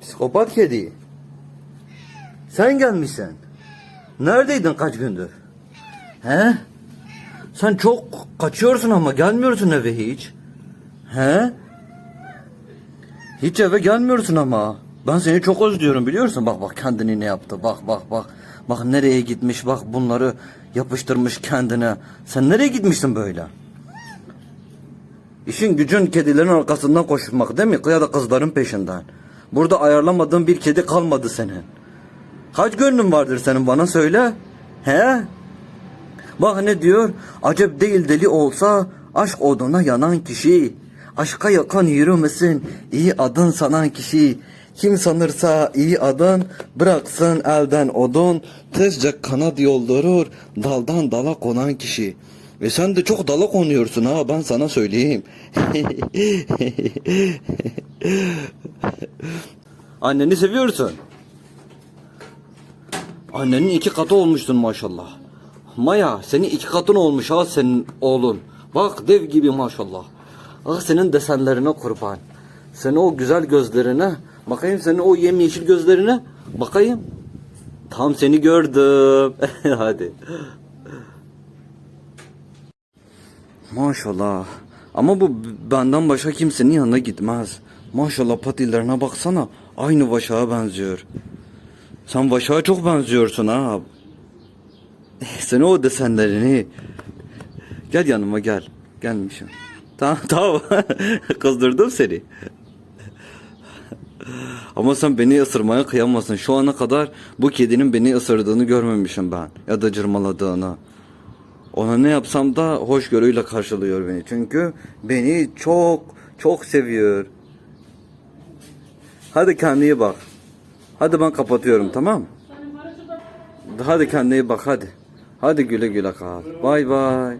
Psikopat kedi. Sen gelmişsin. Neredeydin kaç gündür? He? Sen çok kaçıyorsun ama gelmiyorsun eve hiç. He? Hiç eve gelmiyorsun ama. Ben seni çok özlüyorum biliyorsun. Bak bak kendini ne yaptı. Bak bak bak. Bak nereye gitmiş. Bak bunları yapıştırmış kendine. Sen nereye gitmişsin böyle? İşin gücün kedilerin arkasından koşmak değil mi? Ya da kızların peşinden. Burada ayarlamadığın bir kedi kalmadı senin. Kaç gönlün vardır senin bana söyle. He? Bak ne diyor? Acep değil deli olsa aşk oduna yanan kişi. Aşka yakan yürümesin iyi adın sanan kişi. Kim sanırsa iyi adın bıraksın elden odun. Tezce kanat yoldurur daldan dala konan kişi. Ve sen de çok dala konuyorsun ha ben sana söyleyeyim. Anneni seviyorsun. Annenin iki katı olmuştun maşallah. Maya senin iki katın olmuş ha senin oğlun. Bak dev gibi maşallah. Ah senin desenlerine kurban. Senin o güzel gözlerine. Bakayım senin o yemyeşil gözlerine. Bakayım. Tam seni gördüm. Hadi. Maşallah. Ama bu benden başka kimsenin yanına gitmez. Maşallah patilerine baksana. Aynı Vaşak'a benziyor. Sen Vaşak'a çok benziyorsun ha. Sen o desenlerini. Gel yanıma gel. Gelmişim. Tamam tamam. Kızdırdım seni. Ama sen beni ısırmaya kıyamazsın. Şu ana kadar bu kedinin beni ısırdığını görmemişim ben. Ya da cırmaladığını. Ona ne yapsam da hoşgörüyle karşılıyor beni. Çünkü beni çok çok seviyor. Hadi kendine bak. Hadi ben kapatıyorum tamam mı? Hadi kendine bak hadi. Hadi güle güle kal. Bay bay.